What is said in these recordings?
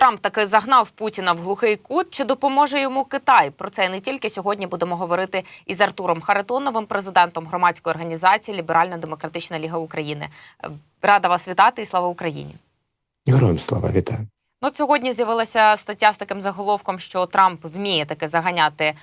Трамп таки загнав Путіна в глухий кут. Чи допоможе йому Китай? Про це не тільки сьогодні будемо говорити із Артуром Харитоновим, президентом громадської організації Ліберальна демократична Ліга України. Рада вас вітати і слава Україні. Героям слава вітаю. Ну, сьогодні з'явилася стаття з таким заголовком, що Трамп вміє таки заганяти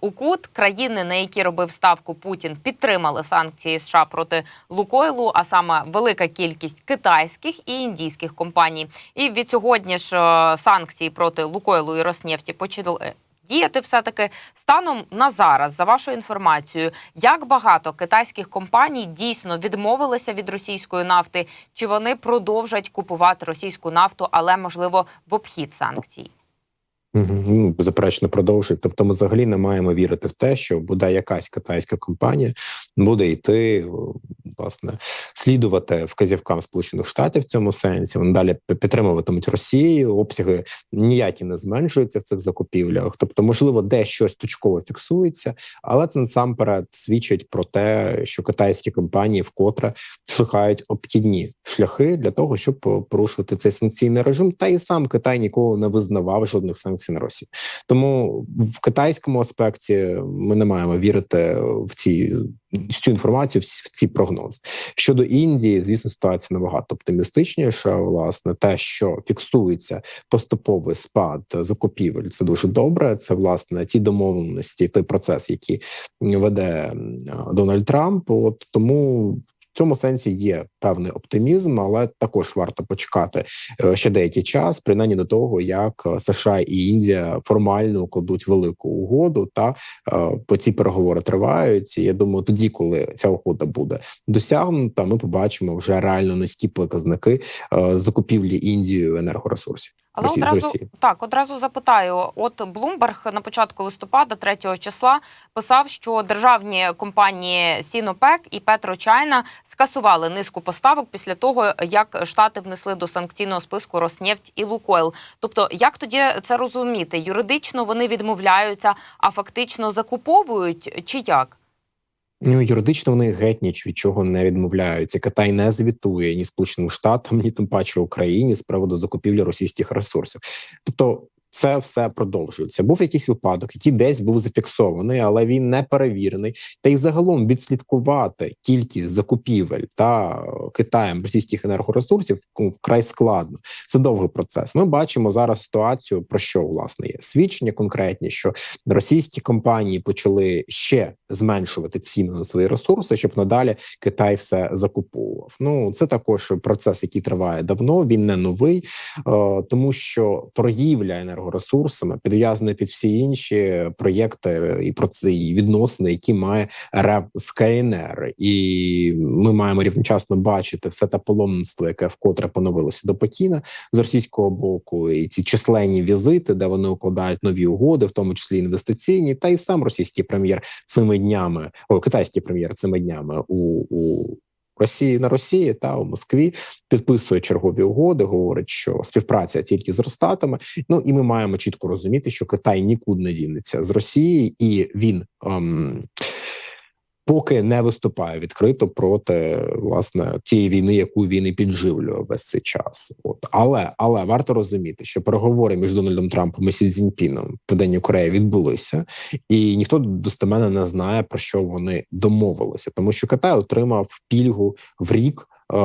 у кут. Країни, на які робив ставку Путін, підтримали санкції США проти Лукойлу, а саме велика кількість китайських і індійських компаній. І від сьогодні ж е, санкції проти Лукойлу і Роснефті почали діяти все таки станом на зараз. За вашою інформацією, як багато китайських компаній дійсно відмовилися від російської нафти, чи вони продовжать купувати російську нафту, але можливо в обхід санкцій? Угу. Ну, безперечно, продовжують. Тобто, ми взагалі не маємо вірити в те, що буде якась китайська компанія буде йти власне слідувати вказівкам Сполучених Штатів в цьому сенсі. Вони далі підтримуватимуть Росію. Обсяги ніякі не зменшуються в цих закупівлях. Тобто, можливо, де щось точково фіксується, але це насамперед свідчить про те, що китайські компанії вкотре шукають обхідні шляхи для того, щоб порушувати цей санкційний режим. Та і сам Китай ніколи не визнавав жодних санкцій на Росію. Тому в китайському аспекті ми не маємо вірити в ці в цю інформацію, в ці- прогнози. Щодо Індії, звісно, ситуація набагато оптимістичніша. Власне, те, що фіксується поступовий спад закупівель, це дуже добре. Це власне ті домовленості, той процес, який веде Дональд Трамп. От тому. В цьому сенсі є певний оптимізм, але також варто почекати е, ще деякий час, принаймні до того, як е, США і Індія формально укладуть велику угоду. Та е, по ці переговори тривають. Я думаю, тоді, коли ця угода буде досягнута, ми побачимо вже реально низькі показники закупівлі Індією енергоресурсів. Але Росії- одразу так одразу запитаю: от Блумберг на початку листопада, 3 числа, писав, що державні компанії Сінопек і Петрочайна скасували низку поставок після того, як штати внесли до санкційного списку Роснефть і Лукойл. Тобто, як тоді це розуміти? Юридично вони відмовляються, а фактично закуповують чи як? Ну, юридично вони геть ніч від чого не відмовляються. Китай не звітує ні Сполученим Штатам, ні тим паче Україні з приводу закупівлі російських ресурсів. Тобто. Це все продовжується. Був якийсь випадок, який десь був зафіксований, але він не перевірений. Та й загалом відслідкувати кількість закупівель та Китаєм російських енергоресурсів ну, вкрай складно. Це довгий процес. Ми бачимо зараз ситуацію, про що власне є свідчення конкретні, що російські компанії почали ще зменшувати ціну на свої ресурси, щоб надалі Китай все закуповував. Ну це також процес, який триває давно. Він не новий, е, тому що торгівля енергоресурсами підв'язана під всі інші проєкти і проці і відносини, які має РФ з КНР, і ми маємо рівночасно бачити все те паломництво, яке вкотре поновилося до Пекіна з російського боку, і ці численні візити, де вони укладають нові угоди, в тому числі інвестиційні, та й сам російський прем'єр цими днями, о, китайський прем'єр цими днями у, у Росії на Росії та у Москві підписує чергові угоди, говорить, що співпраця тільки зростатиме. Ну і ми маємо чітко розуміти, що Китай нікуди не дінеться з Росії, і він. Ем, Поки не виступає відкрито проти власне тієї війни, яку він і підживлює весь цей час. От але але варто розуміти, що переговори між Дональдом Трампом і Сі Цзіньпіном в Південній Кореї відбулися, і ніхто достеменно не знає про що вони домовилися, тому що Китай отримав пільгу в рік. Е,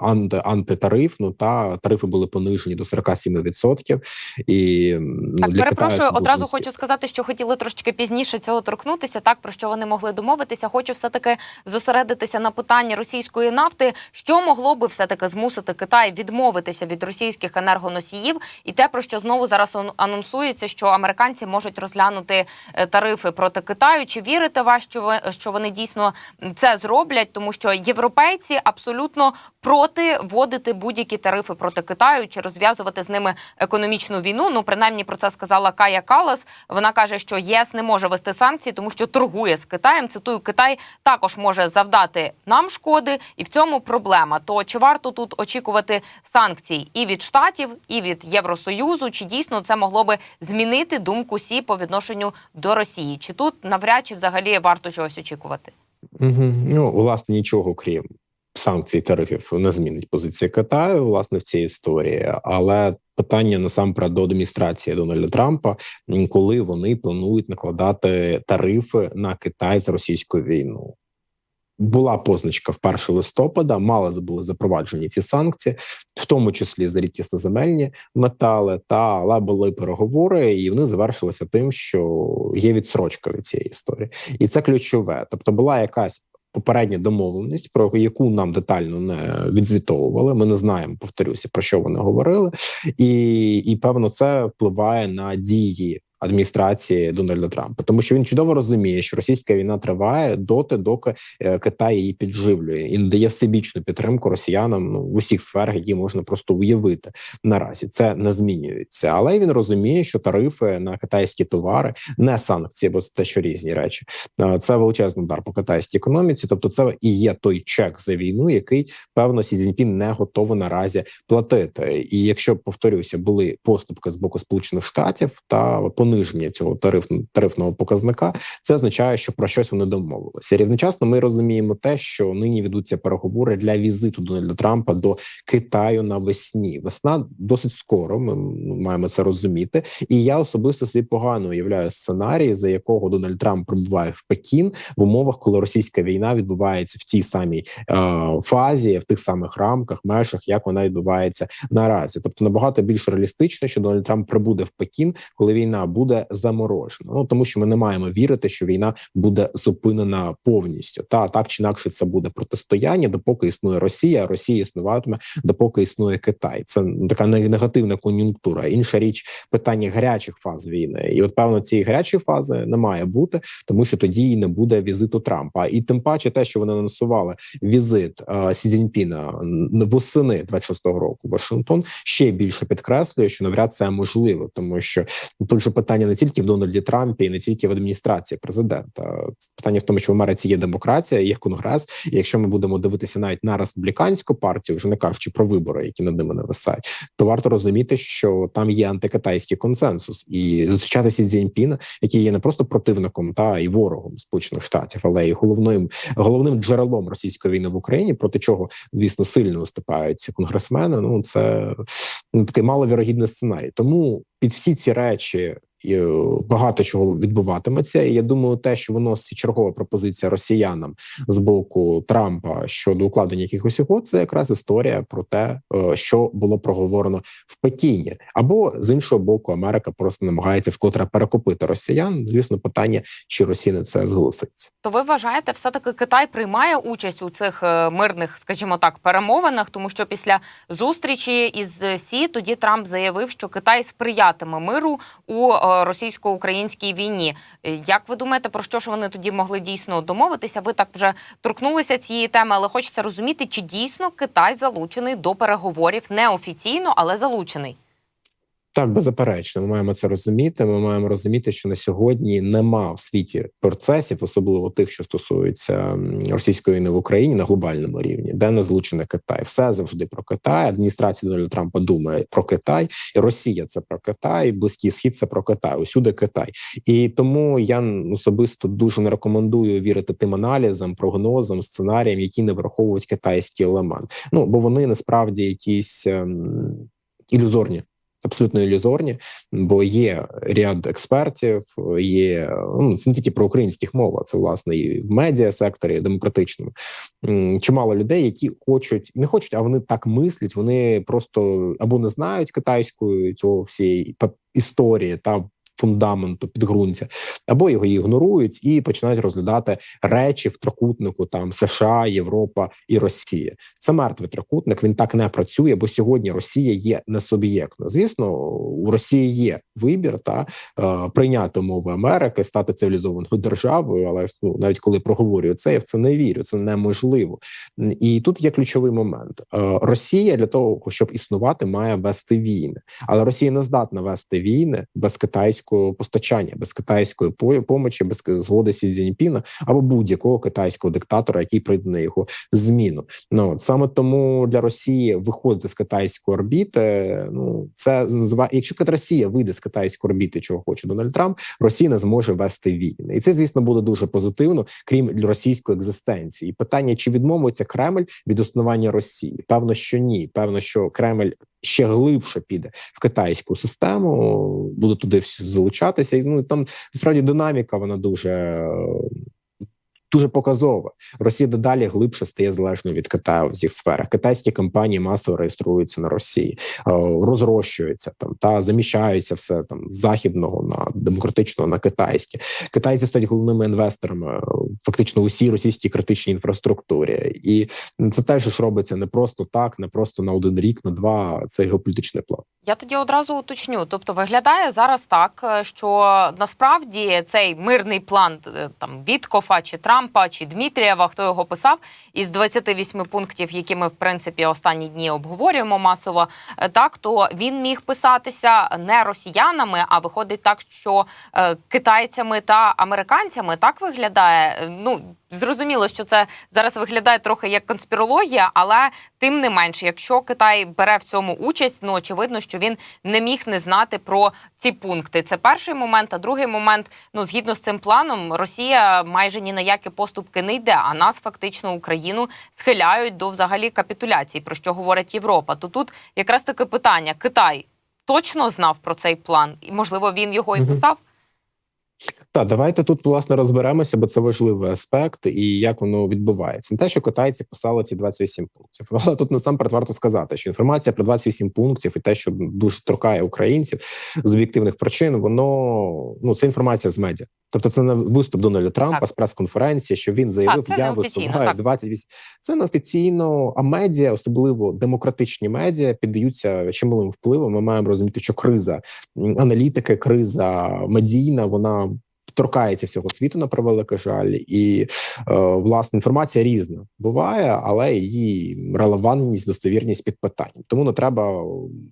Анти, антитарифну та тарифи були понижені до 47%. І ну, Так, для перепрошую, Китаю одразу низькі. хочу сказати, що хотіли трошки пізніше цього торкнутися, так про що вони могли домовитися. Хочу все таки зосередитися на питанні російської нафти, що могло би все таки змусити Китай відмовитися від російських енергоносіїв, і те про що знову зараз анонсується, що американці можуть розглянути е, тарифи проти Китаю. Чи вірите ви що вони дійсно це зроблять? Тому що європейці абсолютно проти вводити будь-які тарифи проти Китаю чи розв'язувати з ними економічну війну. Ну принаймні про це сказала Кая Калас. Вона каже, що ЄС не може вести санкції, тому що торгує з Китаєм. Цитую, Китай також може завдати нам шкоди, і в цьому проблема. То чи варто тут очікувати санкцій і від штатів, і від Євросоюзу? Чи дійсно це могло би змінити думку Сі по відношенню до Росії? Чи тут навряд чи взагалі варто чогось очікувати? Угу. Ну, власне, нічого крім санкцій тарифів не змінить позиції Китаю власне в цій історії, але питання насамперед до адміністрації Дональда Трампа, коли вони планують накладати тарифи на Китай за російську війну. Була позначка в 1 листопада, мали були запроваджені ці санкції, в тому числі за рідкісноземельні метали, та але були переговори, і вони завершилися тим, що є відсрочка від цієї історії, і це ключове. Тобто, була якась попередня домовленість, про яку нам детально не відзвітовували. Ми не знаємо, повторюся, про що вони говорили, і, і певно, це впливає на дії. Адміністрації Дональда Трампа, тому що він чудово розуміє, що російська війна триває доти, доки е, Китай її підживлює і надає всебічну підтримку росіянам ну, в усіх сферах, які можна просто уявити наразі. Це не змінюється, але він розуміє, що тарифи на китайські товари не санкції, бо це те, що різні речі. Е, Це величезний удар по китайській економіці. Тобто, це і є той чек за війну, який певно Сі Цзіньпін не готовий наразі платити. І якщо повторюся, були поступки з боку Сполучених Штатів та пониження цього тариф, тарифного показника, це означає, що про щось вони домовилися. Рівночасно ми розуміємо те, що нині ведуться переговори для візиту Дональда Трампа до Китаю навесні. Весна досить скоро. Ми маємо це розуміти. І я особисто собі погано уявляю сценарій, за якого Дональд Трамп прибуває в Пекін в умовах, коли російська війна відбувається в тій самій е, фазі, в тих самих рамках, межах, як вона відбувається наразі. Тобто набагато більш реалістично, що Дональд Трамп прибуде в Пекін, коли війна буде заморожена. Ну тому що ми не маємо вірити, що війна буде зупинена повністю. Та так чи інакше це буде протистояння, допоки існує Росія. Росія існуватиме, допоки існує Китай. Це така негативна кон'юнктура. Інша річ питання гарячих фаз війни, і от певно цієї гарячої фази не має бути, тому що тоді і не буде візиту Трампа. І тим паче, те, що вони анонсували візит е, Сі Цзіньпіна восени 26-го року Вашингтон, ще більше підкреслює, що навряд це можливо, тому що тут же питання не тільки в Дональді Трампі, і не тільки в адміністрації президента. Питання в тому, що в Америці є демократія, є конгрес. І якщо ми будемо дивитися навіть на республіканську партію, вже не кажучи про вибори, які над ними нависають, то варто розуміти, що там є антикитайський консенсус, і зустрічати Сі Цзіньпіна, який є не просто противником та і ворогом Сполучених Штатів, але й головним головним джерелом російської війни в Україні, проти чого звісно сильно виступають конгресмени. Ну це ну, такий маловірогідний сценарій. Тому під всі ці речі. е, Багато чого відбуватиметься, і я думаю, те, що виносить чергова пропозиція росіянам з боку Трампа щодо укладення якихось угод, це якраз історія про те, е, що було проговорено в Пекіні, або з іншого боку, Америка просто намагається вкотре перекупити росіян. Звісно, питання, чи Росія це зголоситься. То ви вважаєте, все таки Китай приймає участь у цих е, мирних, скажімо так, перемовинах, тому що після зустрічі із Сі тоді Трамп заявив, що Китай сприятиме миру у е, російсько-українській війні. Е, Як ви думаєте, про що ж вони тоді могли дійсно домовитися? Ви так вже торкнулися цієї теми, але хочеться розуміти, чи дійсно Китай залучений до переговорів неофіційно, але залучений. Так, беззаперечно, ми маємо це розуміти. Ми маємо розуміти, що на сьогодні нема в світі процесів, особливо тих, що стосуються російської війни в Україні на глобальному рівні, де не злучений Китай. Все завжди про Китай. Адміністрація Дональда Трампа думає про Китай, і Росія це про Китай, Близький Схід це про Китай. Усюди Китай. І тому я особисто дуже не рекомендую вірити тим аналізам, прогнозам, сценаріям, які не враховують китайський елемент. Ну бо вони насправді якісь ем, ілюзорні. Абсолютно ілюзорні, бо є ряд експертів, є ну це не тільки про українських мов, а це власне і в медіа секторі демократичному. Чимало людей, які хочуть не хочуть, а вони так мислять. Вони просто або не знають китайської цього всієї історії та фундаменту підґрунтя, або його ігнорують і починають розглядати речі в трикутнику там США, Європа і Росія. Це мертвий трикутник. Він так не працює, бо сьогодні Росія є несуб'єктною. Звісно, у Росії є вибір та е, прийняти умови Америки, стати цивілізованою державою. Але ну, навіть коли проговорюю це, я в це не вірю. Це неможливо. І тут є ключовий момент: Е, Росія для того, щоб існувати, має вести війни, але Росія не здатна вести війни без китайської китайського постачання, без китайської помочі, без згоди Сі Цзіньпіна або будь-якого китайського диктатора, який прийде на його зміну. Ну саме тому для Росії виходити з китайської орбіти. Ну це називає, якщо Росія вийде з китайської орбіти, чого хоче Дональд Трамп, Росія не зможе вести війни, і це звісно буде дуже позитивно, крім російської екзистенції. І питання чи відмовиться Кремль від існування Росії? Певно, що ні. Певно, що Кремль ще глибше піде в китайську систему, буде туди залучатися. І ну там насправді динаміка вона дуже. Дуже показова. Росія дедалі глибше стає залежною від Китаю в цих сферах. Китайські компанії масово реєструються на Росії, е, розрощуються там та заміщаються все там з західного на демократичного на китайське. Китайці стають головними інвесторами е, фактично усій російській критичній інфраструктурі, і це теж робиться не просто так, не просто на один рік, на два. Це геополітичний план. Я тоді одразу уточню. Тобто виглядає зараз так, е, що насправді цей мирний план е, там Віткофа чи Трампа чи Дмитрієва, хто його писав, із 28 пунктів, які ми в принципі останні дні обговорюємо масово, е, так то він міг писатися не росіянами, а виходить так, що китайцями та американцями так виглядає. Ну зрозуміло, що це зараз виглядає трохи як конспірологія, але тим не менше, якщо Китай бере в цьому участь, ну очевидно, що він не міг не знати про ці пункти. Це перший момент. А другий момент, ну згідно з цим планом, Росія майже ні на які поступки не йде. А нас фактично Україну схиляють до взагалі капітуляції, про що говорить Європа. То тут якраз таке питання: Китай точно знав про цей план, і можливо він його і писав. Так, давайте тут власне розберемося, бо це важливий аспект, і як воно відбувається. Не те, що китайці писали ці 28 пунктів, але тут насамперед варто сказати, що інформація про 28 пунктів і те, що дуже торкає українців з об'єктивних причин, воно ну це інформація з медіа. Тобто, це не виступ Дональда Трампа Так. з прес-конференції, що він заявив, це я так. 28. Це неофіційно, а медіа, особливо демократичні медіа, піддаються чималим впливом. Ми маємо розуміти, що криза аналітики, криза медійна, вона торкається всього світу на превеликий жаль, і е, власне інформація різна буває, але її релевантність, достовірність під питанням. Тому не треба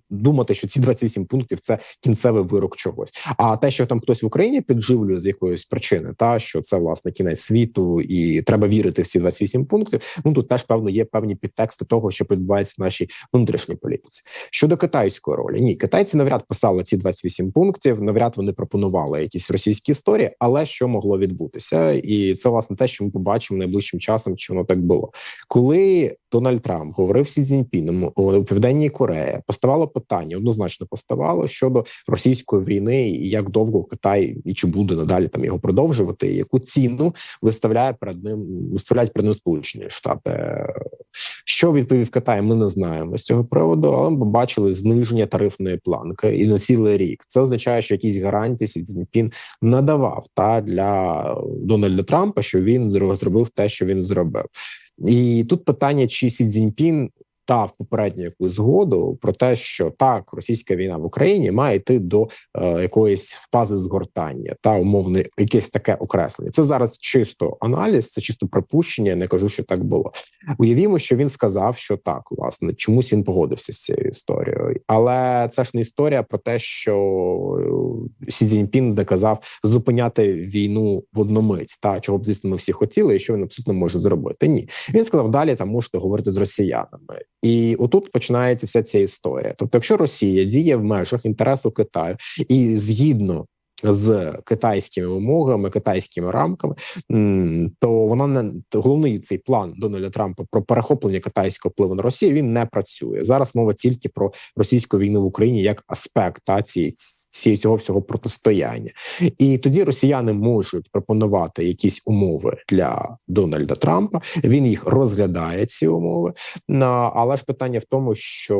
думати, що ці 28 пунктів це кінцевий вирок чогось. А те, що там хтось в Україні підживлює з якоїсь причини, та що це власне кінець світу, і треба вірити в ці 28 пунктів. Ну тут теж певно є певні підтексти того, що відбувається в нашій внутрішній політиці. Щодо китайської ролі, ні, китайці навряд писали ці 28 пунктів, навряд вони пропонували якісь російські історії, але що могло відбутися, і це власне те, що ми побачимо найближчим часом, чи воно так було, коли Дональд Трамп говорив Сі Цзіньпіном у Південній Кореї, поставало питання, однозначно поставало щодо російської війни, і як довго Китай і чи буде надалі там його продовжувати, і яку ціну виставляє перед ним виставляють перед ним Сполучені Штати. Що відповів Китай, ми не знаємо з цього приводу, але ми побачили зниження тарифної планки і на цілий рік. Це означає, що якісь гарантії Сі Цзіньпін надавав та для Дональда Трампа, що він зро- зробив те, що він зробив. І тут питання, чи Сі Цзіньпін дав попередню якусь згоду про те, що так, російська війна в Україні має йти до е, якоїсь фази згортання та умовно якесь таке окреслення. Це зараз чисто аналіз, це чисто припущення. Я не кажу, що так було. Уявімо, що він сказав, що так, власне, чомусь він погодився з цією історією, але це ж не історія про те, що е, Сі Цзіньпін доказав зупиняти війну в одномить, та чого б звісно ми всі хотіли, і що він абсолютно може зробити. Ні, він сказав далі, там можете говорити з росіянами, і отут починається вся ця історія. Тобто, якщо Росія діє в межах інтересу Китаю і згідно. З китайськими вимогами, китайськими рамками, то вона не головний цей план Дональда Трампа про перехоплення китайського впливу на Росію. Він не працює зараз. Мова тільки про російську війну в Україні як аспект та ці, ці цього всього протистояння, і тоді росіяни можуть пропонувати якісь умови для Дональда Трампа. Він їх розглядає ці умови. Але ж питання в тому, що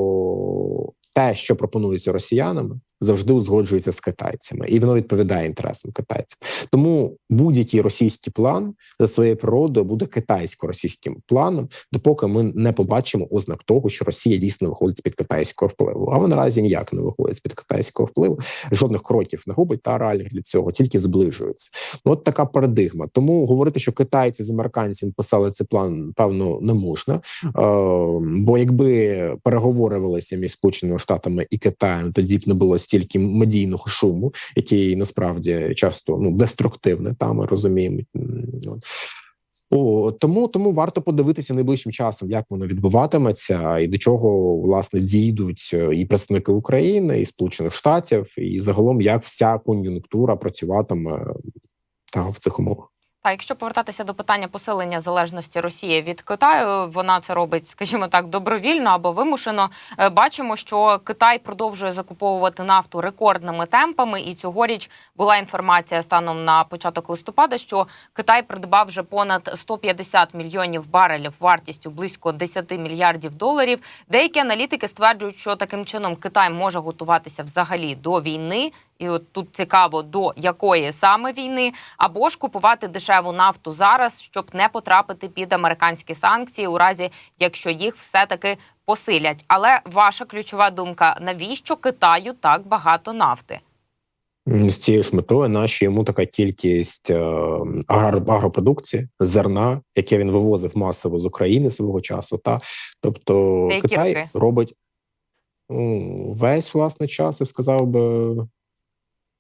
те, що пропонується росіянами, завжди узгоджується з китайцями, і воно відповідає інтересам китайців. Тому будь-який російський план за своєю природою буде китайсько-російським планом, допоки ми не побачимо ознак того, що Росія дійсно виходить з під китайського впливу. А вона наразі ніяк не виходить з під китайського впливу. Жодних кроків не робить та реальних для цього, тільки зближується. Ну, от така парадигма. Тому говорити, що китайці з американцями писали цей план, певно, не можна. Е, бо якби переговори велися між Сполученими Штатами і Китаєм, тоді б не було стільки медійного шуму, який насправді часто ну деструктивне, та ми розуміємо. От. О, тому тому варто подивитися найближчим часом, як воно відбуватиметься, і до чого власне дійдуть е, і представники України, і Сполучених Штатів, і загалом як вся кон'юнктура працюватиме та в цих умовах. Та якщо повертатися до питання посилення залежності Росії від Китаю, вона це робить, скажімо так, добровільно або вимушено. Е, Бачимо, що Китай продовжує закуповувати нафту рекордними темпами. І цьогоріч була інформація станом на початок листопада, що Китай придбав вже понад 150 мільйонів барелів вартістю близько 10 мільярдів доларів. Деякі аналітики стверджують, що таким чином Китай може готуватися взагалі до війни. І от тут цікаво, до якої саме війни, або ж купувати дешеву нафту зараз, щоб не потрапити під американські санкції, у разі якщо їх все-таки посилять. Але ваша ключова думка: навіщо Китаю так багато нафти? З цією ж метою наші йому така кількість е, агропродукції, зерна, яке він вивозив масово з України свого часу. Та тобто Та Китай роки? робить весь власне час, я сказав би.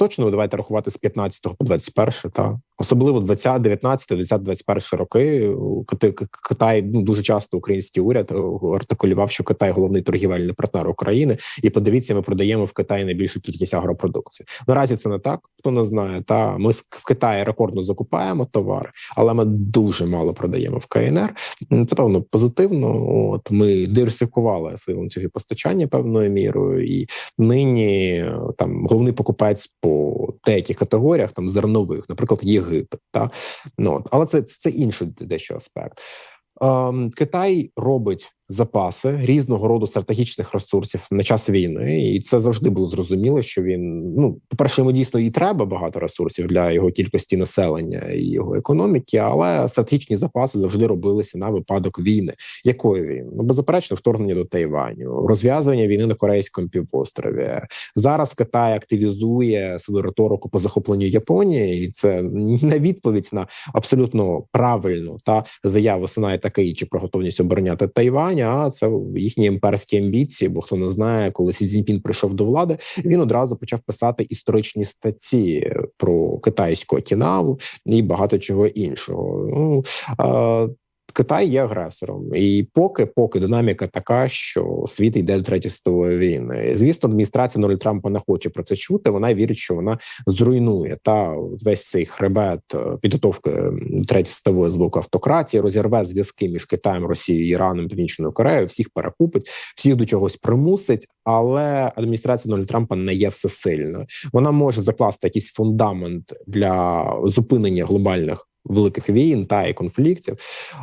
Точно давайте рахувати з 15 по 21, та особливо 20, 19, 20, 21 роки. Китай ну дуже часто український уряд е, артикулював, що Китай головний торгівельний партнер України. І подивіться, ми продаємо в Китаї найбільшу кількість агропродукції. Наразі це не так. Хто не знає, та ми в Китаї рекордно закупаємо товари, але ми дуже мало продаємо в КНР. Це певно позитивно. От ми диверсифікували свої ланцюги постачання певною мірою, і нині е, там головний покупець по деяких категоріях, там зернових, наприклад, Єгипет. Та ну але це, це інший дещо аспект. Ем, Китай робить запаси різного роду стратегічних ресурсів на час війни, і це завжди було зрозуміло, що він ну, по-перше, йому дійсно і треба багато ресурсів для його кількості населення і його економіки, але стратегічні запаси завжди робилися на випадок війни. Якої війни? Ну беззаперечно, вторгнення до Тайваню, розв'язування війни на Корейському півострові. Зараз Китай активізує свою риторику по захопленню Японії, і це не відповідь на абсолютно правильну та заяву Сенай Такеїчі про готовність обороняти Тайвань. А це їхні імперські амбіції. Бо хто не знає, коли Сі Цзіньпін прийшов до влади, він одразу почав писати історичні статті про китайську Окінаву і багато чого іншого. Ну Китай є агресором, і поки поки динаміка така, що світ йде до третьої світової війни. Звісно, адміністрація Дональда Трампа не хоче про це чути. Вона вірить, що вона зруйнує та весь цей хребет е, підготовки третьої світової з боку автократії, розірве зв'язки між Китаєм, Росією, Іраном, Північною Кореєю, всіх перекупить, всіх до чогось примусить. Але адміністрація Дональда Трампа не є всесильною. Вона може закласти якийсь фундамент для зупинення глобальних. Великих війн та і конфліктів,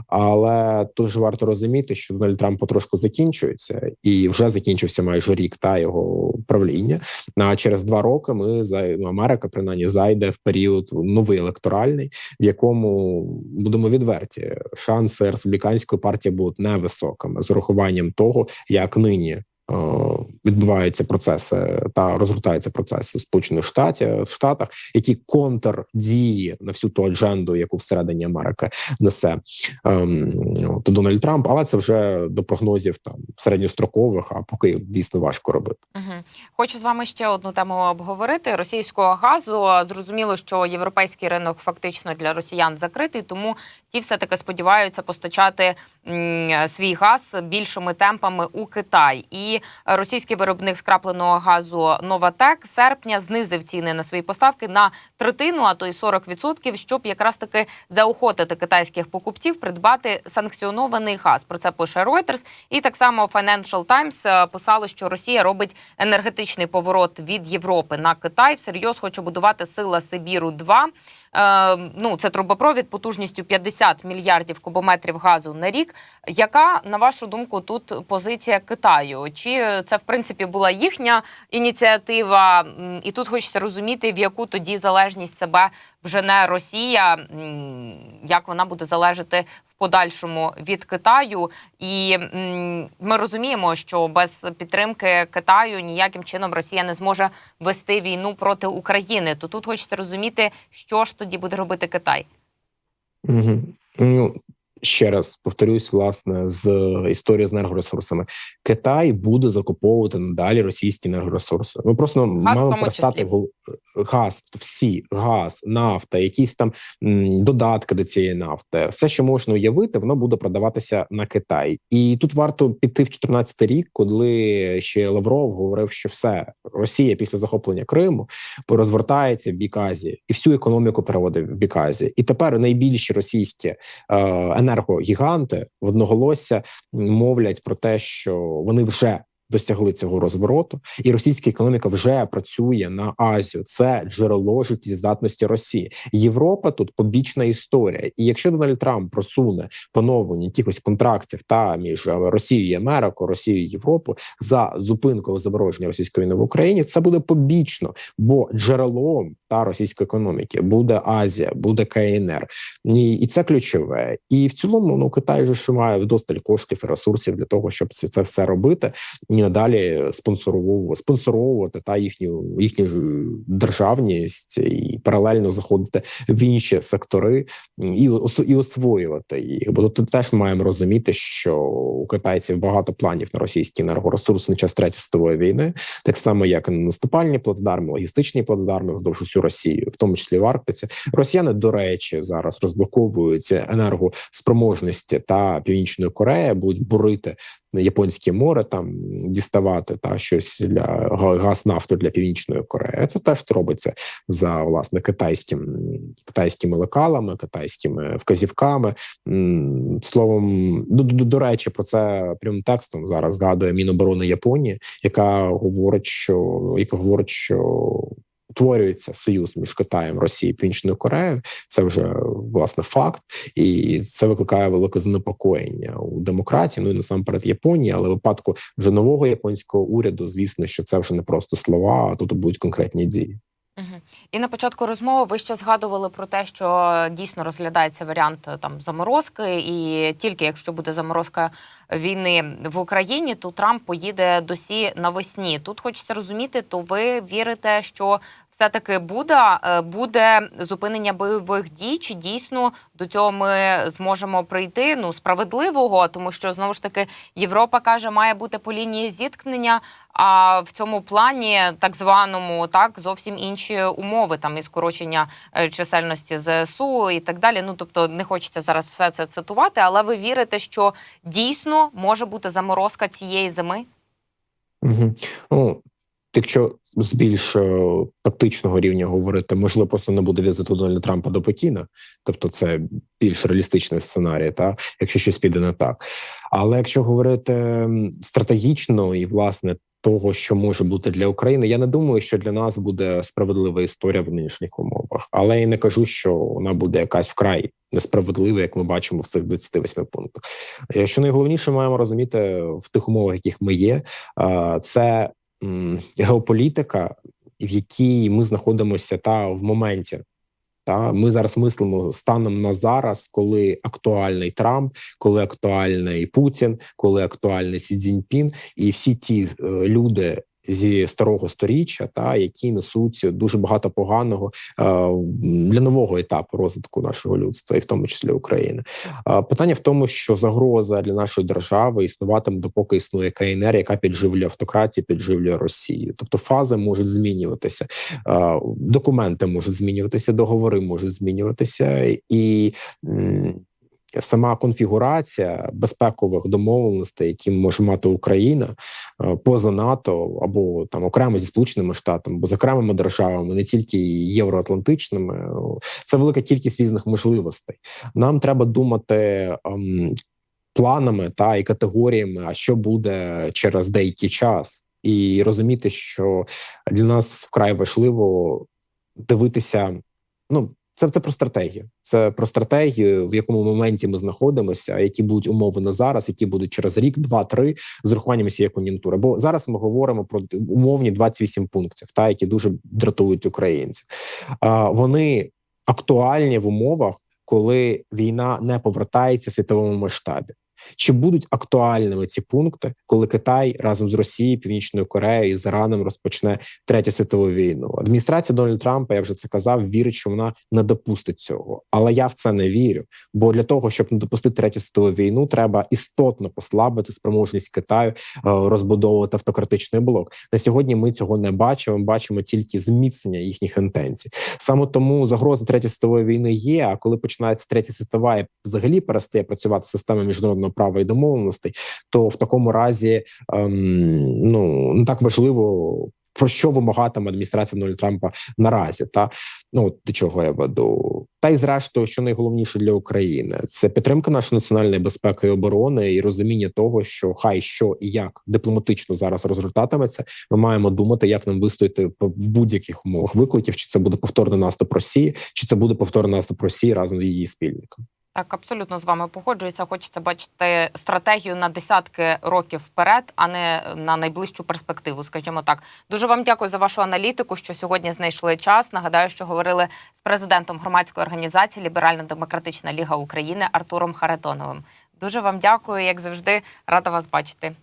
але тут ж варто розуміти, що Дональд Трамп потрошку закінчується, і вже закінчився майже рік та його правління. А через два роки ми за ну, Америка принаймні зайде в період новий електоральний, в якому будемо відверті, шанси республіканської партії будуть невисокими з урахуванням того, як нині е, відбуваються процеси та розгортаються процеси в Сполучених Штатів в Штатах, які контрдії на всю ту адженду, яку всередині Америки несе ем, от, Дональд Трамп, але це вже до прогнозів там середньострокових, а поки дійсно важко робити. Угу. Хочу з вами ще одну тему обговорити: російського газу. Зрозуміло, що європейський ринок фактично для росіян закритий, тому ті все таки сподіваються постачати м, свій газ більшими темпами у Китай. І російський виробник скрапленого газу Новатек серпня знизив ціни на свої поставки на третину, а то й 40%, щоб якраз таки заохотити китайських покупців придбати санкціонований газ. Про це пише Reuters. І так само Financial Times е, писало, що Росія робить енергетичний поворот від Європи на Китай. Всерйоз хоче будувати сила Сибіру 2 Е, ну це трубопровід потужністю 50 мільярдів кубометрів газу на рік. Яка на вашу думку тут позиція Китаю? Чи це в принципі була їхня ініціатива? І тут хочеться розуміти, в яку тоді залежність себе вжене Росія, як вона буде залежати подальшому від Китаю, і ми розуміємо, що без підтримки Китаю ніяким чином Росія не зможе вести війну проти України. То тут хочеться розуміти, що ж тоді буде робити Китай. Угу. Ну ще раз повторюсь, власне, з історії з енергоресурсами, Китай буде закуповувати надалі російські енергоресурси. Ми просто в маємо перестати газ, всі газ, нафта, якісь там додатки до цієї нафти, все, що можна уявити, воно буде продаватися на Китай. І тут варто піти в 14 рік, коли ще Лавров говорив, що все Росія після захоплення Криму розвертається в бік Азії і всю економіку переводить в бік Азії. І тепер найбільші російські е, енергогіганти в одноголосся мовлять про те, що вони вже досягли цього розвороту, і російська економіка вже працює на Азію. Це джерело життєздатності Росії. Європа тут побічна історія. І якщо Дональд Трамп просуне поновлення якихось контрактів та між е, Росією і Америкою, Росією і Європою за зупинкою замороження російської війни в Україні, це буде побічно, бо джерелом та російської економіки буде Азія, буде КНР. І, це ключове. І в цілому, ну Китай же ж має вдосталь коштів і ресурсів для того, щоб це все робити і надалі спонсоровувати, спонсоровувати та їхню їхню державність і паралельно заходити в інші сектори і і освоювати їх. Бо тут теж маємо розуміти, що у китайців багато планів на російські енергоресурси на час третьої світової війни, так само як і на наступальні плацдарми, логістичні плацдарми вздовж усю Росію, в тому числі в Арктиці. Росіяни, до речі, зараз розблоковують енергоспроможності та Північної Кореї, будуть бурити японське море, там діставати та щось для га- газ нафту для північної Кореї. Це теж робиться за власне китайським китайськими лекалами, китайськими вказівками. Словом, до, до, до речі, про це прямим текстом зараз згадує Міноборони Японії, яка говорить, що яка говорить, що утворюється союз між Китаєм, Росією і Північною Кореєю. Це вже власне факт, і це викликає велике занепокоєння у демократії. Ну і насамперед Японії, але в випадку вже нового японського уряду, звісно, що це вже не просто слова, а тут будуть конкретні дії. І на початку розмови ви ще згадували про те, що дійсно розглядається варіант там заморозки, і тільки якщо буде заморозка війни в Україні, то Трамп поїде до Сі навесні. Тут хочеться розуміти, то ви вірите, що все-таки буде, е, буде зупинення бойових дій, чи дійсно до цього ми зможемо прийти ну справедливого, тому що знову ж таки Європа каже, має бути по лінії зіткнення. А в цьому плані, так званому, так зовсім інші умови, там і скорочення е, чисельності ЗСУ і так далі. Ну тобто не хочеться зараз все це цитувати, але ви вірите, що дійсно може бути заморозка цієї зими? Угу. Ну, якщо з більш е, тактичного рівня говорити, можливо, просто не буде візиту Дональда Трампа до Пекіна, тобто це більш реалістичний сценарій, та якщо щось піде не так. Але якщо говорити стратегічно і власне того, що може бути для України, я не думаю, що для нас буде справедлива історія в нинішніх умовах, але я не кажу, що вона буде якась вкрай несправедлива, як ми бачимо в цих 28 пунктах. Е, Що найголовніше маємо розуміти в тих умовах, яких ми є, це геополітика, в якій ми знаходимося та в моменті. Та ми зараз мислимо станом на зараз, коли актуальний Трамп, коли актуальний Путін, коли актуальний Сі Цзіньпін, і всі ті е, люди зі старого сторіччя, та які несуть дуже багато поганого е, для нового етапу розвитку нашого людства, і в тому числі України. Е, питання в тому, що загроза для нашої держави існуватиме допоки існує КНР, яка підживлює автократію, підживлює Росію. Тобто фази можуть змінюватися, е, документи можуть змінюватися, договори можуть змінюватися, і сама конфігурація безпекових домовленостей, які може мати Україна е, поза НАТО або там окремо зі сполученими штатами, або з окремими державами, не тільки євроатлантичними, е, це велика кількість різних можливостей. Нам треба думати. ем, Планами та і категоріями, а що буде через деякий час, і розуміти, що для нас вкрай важливо дивитися. Ну це це про стратегію. Це про стратегію, в якому моменті ми знаходимося, які будуть умови на зараз, які будуть через рік, два, три з урахуванням цієї кон'юнктури. Бо зараз ми говоримо про умовні 28 пунктів, та які дуже дратують українців. А вони актуальні в умовах, коли війна не повертається в світовому масштабі. Чи будуть актуальними ці пункти, коли Китай разом з Росією, Північною Кореєю і з Іраном розпочне третю світову війну? Адміністрація Дональда Трампа, я вже це казав, вірить, що вона не допустить цього. Але я в це не вірю. Бо для того, щоб не допустити третю світову війну, треба істотно послабити спроможність Китаю е, розбудовувати автократичний блок. На сьогодні ми цього не бачимо. Ми бачимо тільки зміцнення їхніх інтенцій. Саме тому загроза третьої світової війни є. А коли починається третя світова і взагалі перестає працювати система міжнародного права і домовленостей, то в такому разі ем, ну не так важливо. Про що вимагатиме адміністрація Дональда Трампа наразі? Та ну до чого я веду? Та й зрештою, що найголовніше для України, це підтримка нашої національної безпеки і оборони і розуміння того, що хай що і як дипломатично зараз розгортатиметься. Ми маємо думати, як нам вистояти в будь-яких умовах викликів, чи це буде повторний наступ Росії, чи це буде повторний наступ Росії разом з її спільником. Так, абсолютно з вами погоджуюся. Хочеться бачити стратегію на десятки років вперед, а не на найближчу перспективу. Скажімо так. Дуже вам дякую за вашу аналітику, що сьогодні знайшли час. Нагадаю, що говорили з президентом громадської організації Ліберально-Демократична Ліга України Артуром Харитоновим. Дуже вам дякую, як завжди, рада вас бачити.